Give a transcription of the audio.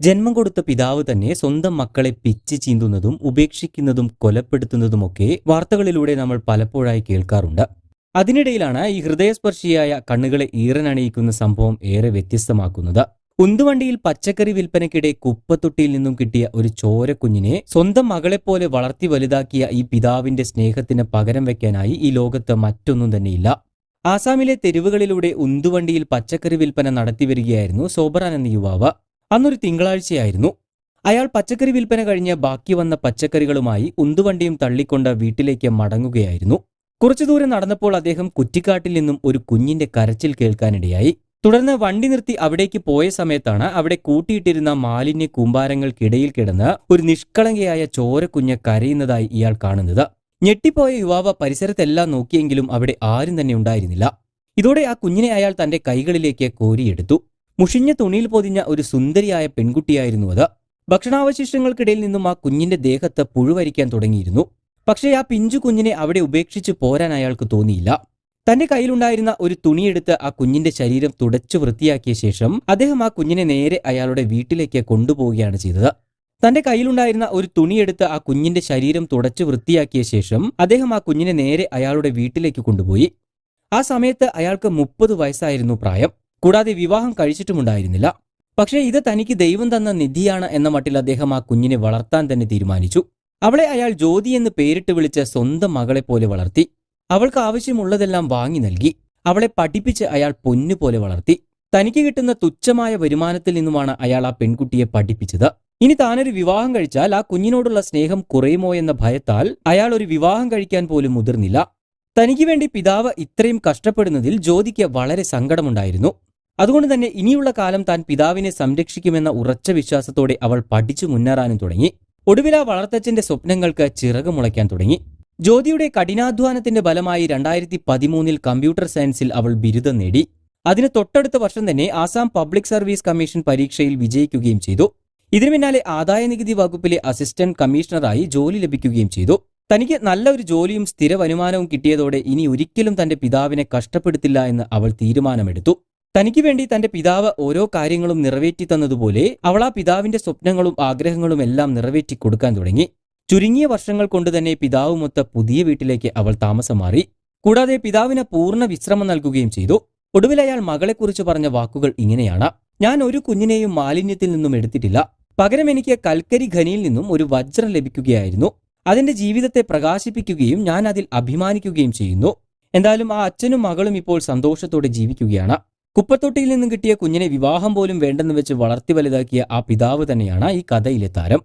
ജന്മം കൊടുത്ത പിതാവ് തന്നെ സ്വന്തം മക്കളെ പിച്ച് ചീന്തുന്നതും ഉപേക്ഷിക്കുന്നതും കൊലപ്പെടുത്തുന്നതുമൊക്കെ വാർത്തകളിലൂടെ നമ്മൾ പലപ്പോഴായി കേൾക്കാറുണ്ട്. അതിനിടയിലാണ് ഈ ഹൃദയസ്പർശിയായ കണ്ണുകളെ ഈറനണിയിക്കുന്ന സംഭവം ഏറെ വ്യത്യസ്തമാക്കുന്നത്. ഉന്തുവണ്ടിയിൽ പച്ചക്കറി വിൽപ്പനയ്ക്കിടെ കുപ്പത്തൊട്ടിയിൽ നിന്നും കിട്ടിയ ഒരു ചോരക്കുഞ്ഞിനെ സ്വന്തം മകളെപ്പോലെ വളർത്തി വലുതാക്കിയ ഈ പിതാവിന്റെ സ്നേഹത്തിന് പകരം വെക്കാനായി ഈ ലോകത്ത് മറ്റൊന്നും തന്നെയില്ല. ആസാമിലെ തെരുവുകളിലൂടെ ഉന്തുവണ്ടിയിൽ പച്ചക്കറി വിൽപ്പന നടത്തിവരികയായിരുന്നു സോബറാൻ എന്ന യുവാവ്. അന്നൊരു തിങ്കളാഴ്ചയായിരുന്നു. അയാൾ പച്ചക്കറി വിൽപ്പന കഴിഞ്ഞ് ബാക്കി വന്ന പച്ചക്കറികളുമായി ഉന്തുവണ്ടിയും തള്ളിക്കൊണ്ട് വീട്ടിലേക്ക് മടങ്ങുകയായിരുന്നു. കുറച്ചു ദൂരം നടന്നപ്പോൾ അദ്ദേഹം കുറ്റിക്കാട്ടിൽ നിന്നും ഒരു കുഞ്ഞിന്റെ കരച്ചിൽ കേൾക്കാനിടയായി. തുടർന്ന് വണ്ടി നിർത്തി അവിടേക്ക് പോയ സമയത്താണ് അവിടെ കൂട്ടിയിട്ടിരുന്ന മാലിന്യ കൂമ്പാരങ്ങൾക്കിടയിൽ കിടന്ന് ഒരു നിഷ്കളങ്കയായ ചോരക്കുഞ്ഞ് കരയുന്നതായി ഇയാൾ കാണുന്നത്. ഞെട്ടിപ്പോയ യുവാവ് പരിസരത്തെല്ലാം നോക്കിയെങ്കിലും അവിടെ ആരും തന്നെ ഉണ്ടായിരുന്നില്ല. ഇതോടെ ആ കുഞ്ഞിനെ അയാൾ തന്റെ കൈകളിലേക്ക് കോരിയെടുത്തു. മുഷിഞ്ഞ തുണിയിൽ പൊതിഞ്ഞ ഒരു സുന്ദരിയായ പെൺകുട്ടിയായിരുന്നു അത്. ഭക്ഷണാവശിഷ്ടങ്ങൾക്കിടയിൽ നിന്നും ആ കുഞ്ഞിന്റെ ദേഹത്ത് പുഴുവരിക്കാൻ തുടങ്ങിയിരുന്നു. പക്ഷേ ആ പിഞ്ചു കുഞ്ഞിനെ അവിടെ ഉപേക്ഷിച്ച് പോരാൻ അയാൾക്ക് തോന്നിയില്ല. തന്റെ കയ്യിലുണ്ടായിരുന്ന ഒരു തുണിയെടുത്ത് ആ കുഞ്ഞിന്റെ ശരീരം തുടച്ചു വൃത്തിയാക്കിയ ശേഷം അദ്ദേഹം ആ കുഞ്ഞിനെ നേരെ അയാളുടെ വീട്ടിലേക്ക് കൊണ്ടുപോവുകയാണ് ചെയ്തത്. തന്റെ കയ്യിലുണ്ടായിരുന്ന ഒരു തുണിയെടുത്ത് ആ കുഞ്ഞിന്റെ ശരീരം തുടച്ചു വൃത്തിയാക്കിയ ശേഷം അദ്ദേഹം ആ കുഞ്ഞിനെ നേരെ അയാളുടെ വീട്ടിലേക്ക് കൊണ്ടുപോയി. ആ സമയത്ത് അയാൾക്ക് മുപ്പത് വയസ്സായിരുന്നു പ്രായം. കൂടാതെ വിവാഹം കഴിച്ചിട്ടുമുണ്ടായിരുന്നില്ല. പക്ഷേ ഇത് തനിക്ക് ദൈവം തന്ന നിധിയാണ് എന്ന മട്ടിൽ അദ്ദേഹം ആ കുഞ്ഞിനെ വളർത്താൻ തന്നെ തീരുമാനിച്ചു. അവളെ അയാൾ ജ്യോതി എന്ന് പേരിട്ട് വിളിച്ച സ്വന്തം മകളെ പോലെ വളർത്തി. അവൾക്ക് ആവശ്യമുള്ളതെല്ലാം വാങ്ങി നൽകി. അവളെ പഠിപ്പിച്ച് അയാൾ പൊന്നു പോലെ വളർത്തി. തനിക്ക് കിട്ടുന്ന തുച്ഛമായ വരുമാനത്തിൽ നിന്നുമാണ് അയാൾ ആ പെൺകുട്ടിയെ പഠിപ്പിച്ചത്. ഇനി താനൊരു വിവാഹം കഴിച്ചാൽ ആ കുഞ്ഞിനോടുള്ള സ്നേഹം കുറയുമോ എന്ന ഭയത്താൽ അയാൾ ഒരു വിവാഹം കഴിക്കാൻ പോലും മുതിർന്നില്ല. തനിക്ക് വേണ്ടി പിതാവ് ഇത്രയും കഷ്ടപ്പെടുന്നതിൽ ജ്യോതിക്ക് വളരെ സങ്കടമുണ്ടായിരുന്നു. അതുകൊണ്ട് തന്നെ ഇനിയുള്ള കാലം താൻ പിതാവിനെ സംരക്ഷിക്കുമെന്ന ഉറച്ച വിശ്വാസത്തോടെ അവൾ പഠിച്ചു മുന്നേറാനും തുടങ്ങി. ഒടുവില വളർത്തച്ഛന്റെ സ്വപ്നങ്ങൾക്ക് ചിറക് മുളയ്ക്കാൻ തുടങ്ങി. ജ്യോതിയുടെ കഠിനാധ്വാനത്തിന്റെ ഫലമായി രണ്ടായിരത്തി പതിമൂന്നിൽ കമ്പ്യൂട്ടർ സയൻസിൽ അവൾ ബിരുദം നേടി. അതിന് തൊട്ടടുത്ത വർഷം തന്നെ ആസാം പബ്ലിക് സർവീസ് കമ്മീഷൻ പരീക്ഷയിൽ വിജയിക്കുകയും ചെയ്തു. ഇതിനു പിന്നാലെ ആദായ നികുതി വകുപ്പിലെ അസിസ്റ്റന്റ് കമ്മീഷണറായി ജോലി ലഭിക്കുകയും ചെയ്തു. തനിക്ക് നല്ല ഒരു ജോലിയും സ്ഥിര വരുമാനവും കിട്ടിയതോടെ ഇനി ഒരിക്കലും തന്റെ പിതാവിനെ കഷ്ടപ്പെടുത്തില്ല എന്ന് അവൾ തീരുമാനമെടുത്തു. തനിക്ക് വേണ്ടി തന്റെ പിതാവ് ഓരോ കാര്യങ്ങളും നിറവേറ്റി തന്നതുപോലെ അവൾ ആ പിതാവിന്റെ സ്വപ്നങ്ങളും ആഗ്രഹങ്ങളും എല്ലാം നിറവേറ്റി കൊടുക്കാൻ തുടങ്ങി. ചുരുങ്ങിയ വർഷങ്ങൾ കൊണ്ട് തന്നെ പിതാവുമൊത്ത പുതിയ വീട്ടിലേക്ക് അവൾ താമസം മാറി. കൂടാതെ പിതാവിന് പൂർണ വിശ്രമം നൽകുകയും ചെയ്തു. ഒടുവിൽ അയാൾ മകളെക്കുറിച്ച് പറഞ്ഞ വാക്കുകൾ ഇങ്ങനെയാണ്. ഞാൻ ഒരു കുഞ്ഞിനെയും മാലിന്യത്തിൽ നിന്നും എടുത്തിട്ടില്ല. പകരം എനിക്ക് കൽക്കരി ഖനിയിൽ നിന്നും ഒരു വജ്രം ലഭിക്കുകയായിരുന്നു. അതിന്റെ ജീവിതത്തെ പ്രകാശിപ്പിക്കുകയും ഞാൻ അതിൽ അഭിമാനിക്കുകയും ചെയ്യുന്നു. എന്തായാലും ആ അച്ഛനും മകളും ഇപ്പോൾ സന്തോഷത്തോടെ ജീവിക്കുകയാണ്. കുപ്പത്തൊട്ടിയിൽ നിന്നും കിട്ടിയ കുഞ്ഞിനെ വിവാഹം പോലും വേണ്ടെന്ന് വെച്ച് വളർത്തി വലുതാക്കിയ ആ പിതാവ് തന്നെയാണ് ഈ കഥയിലെ താരം.